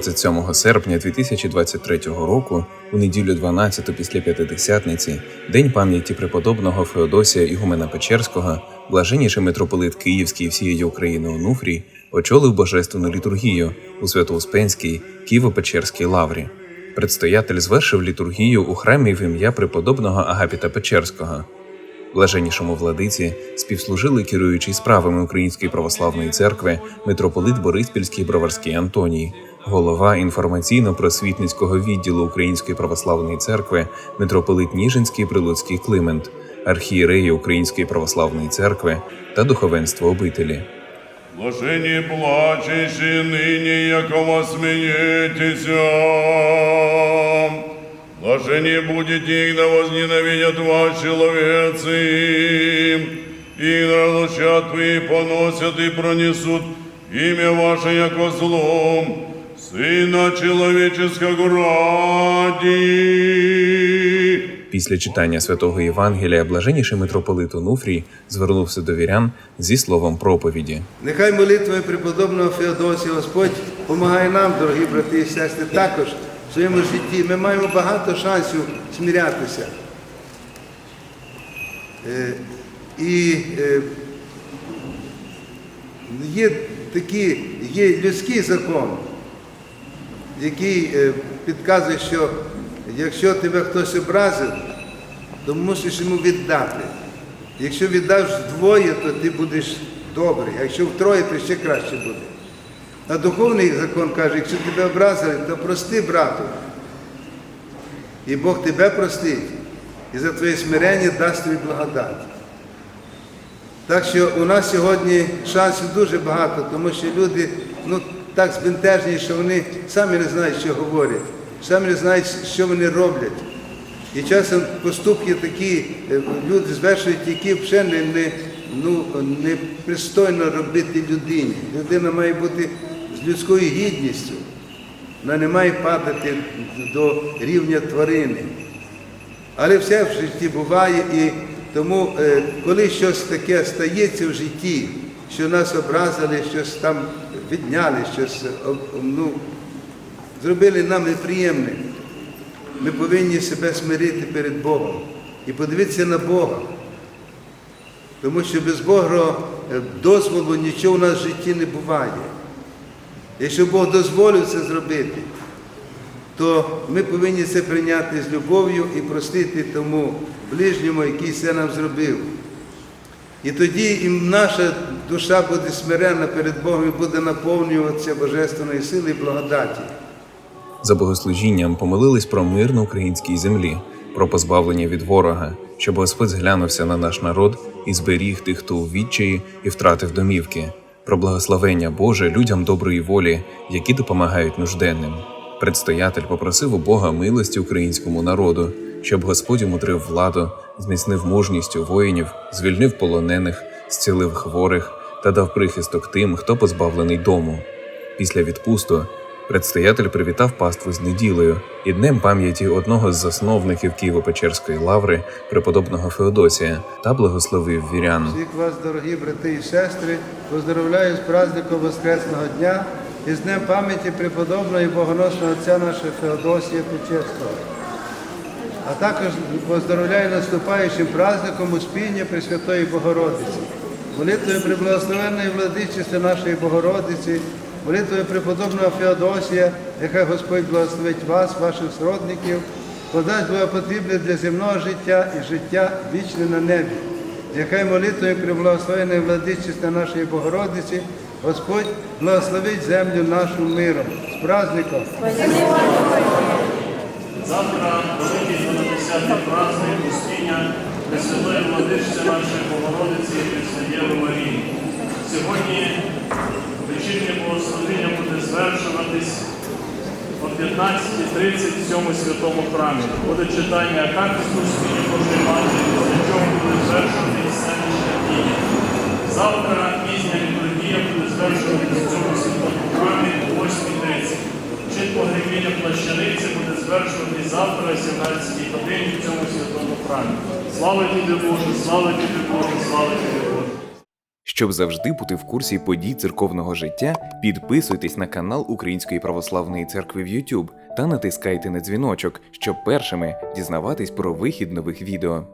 27 серпня 2023 року, у неділю 12 після П'ятидесятниці, день пам'яті преподобного Феодосія Ігумена Печерського, блаженніший митрополит Київський всієї України Онуфрій очолив божественну літургію у Свято-Успенській Києво-Печерській лаврі. Предстоятель звершив літургію у храмі в ім'я преподобного Агапіта Печерського. Блаженнішому владиці співслужили керуючий справами Української православної церкви митрополит Бориспільський Броварський Антоній, голова інформаційно-просвітницького відділу Української православної церкви митрополит Ніжинський Прилуцький Климент, архієреї Української православної церкви та духовенство обителі. Блажені плачущі нині, якого смієтеся. Блажені будете, когда возненавидят вас человецы, и разлучат твои поносят и пронесут имя ваше, яко злом, Сына Человеческого ради. Після читання святого Євангелія блаженніший митрополит Онуфрій звернувся до вірян зі словом проповіді. Нехай молитвою преподобного Феодосія Господь допомагає нам, дорогі брати і сестри, також в своєму житті. Ми маємо багато шансів смірятися. Е, І е, є такий, є людський закон, який е, підказує, що якщо тебе хтось образив, то мусиш йому віддати. Якщо віддаш вдвоє, то ти будеш добрий, а якщо втроє, то ще краще буде. А духовний закон каже, якщо тебе образили, то прости брату. І Бог тебе простить, і за твоє смирення дасть тобі благодать. Так що у нас сьогодні шансів дуже багато, тому що люди ну, так збентежені, що вони самі не знають, що говорять, самі не знають, що вони роблять. І часом поступки такі е, люди звершують, які взагалі не, не, ну, непристойно робити людині. Людина має бути з людською гідністю. Вона не має падати до рівня тварини. Але все в житті буває, і тому, е, коли щось таке стається в житті, що нас образили, щось там відняли, щось ну, зробили нам неприємне, ми повинні себе смирити перед Богом і подивитися на Бога. Тому що без Божого е, дозволу нічого у нас в житті не буває. Якщо Бог дозволив це зробити, то ми повинні це прийняти з любов'ю і простити тому ближньому, який це нам зробив. І тоді і наша душа буде смирена перед Богом і буде наповнюватися божественної сили і благодаті. За богослужінням помолились про мир на українській землі, про позбавлення від ворога, щоб Господь зглянувся на наш народ і зберіг тих, хто у відчаї і втратив домівки, про благословення Боже людям доброї волі, які допомагають нужденним. Предстоятель попросив у Бога милості українському народу, щоб Господь умудрив владу, зміцнив мужністю воїнів, звільнив полонених, зцілив хворих та дав прихисток тим, хто позбавлений дому. Після відпусту предстоятель привітав паству з неділею і днем пам'яті одного з засновників Києво-Печерської лаври, преподобного Феодосія, та благословив вірян. Всіх вас, дорогі брати і сестри, поздравляю з праздником Воскресного дня і з Днем пам'яті преподобного і богоносного отця нашого Феодосія Печерського. А також поздравляю наступаючим праздником Успіння Пресвятої Богородиці, молитвою приблагословенної владичиці нашої Богородиці, молитвою преподобного Феодосія, яка Господь благословить вас, ваших сродників, подасть благопотрібне для земного життя і життя вічне на небі. Яка молитвою приблагословеної владичиці нашої Богородиці, Господь благословить землю нашу миром. З праздником! Завтра великий 70-й праздник Успіння Пресвятої Владичці нашої Богородиці Пресвятєви Марії. Сьогодні вечірнє богослужіння буде звершуватись о 15.30 в цьому святому храмі. Буде читання акафісту Успіння Божої Матері, після чого буде звершуватись селищна дія. Завтра пізня літургія буде звершуватись в цьому святому храмі о 8.30. Чин погребіння плащаниці звершуватись завтра о 17 годині в цьому святому храмі. Слава тобі Боже, слава тобі Боже, слава тобі Боже. Щоб завжди бути в курсі подій церковного життя, підписуйтесь на канал Української православної церкви в YouTube та натискайте на дзвіночок, щоб першими дізнаватись про вихід нових відео.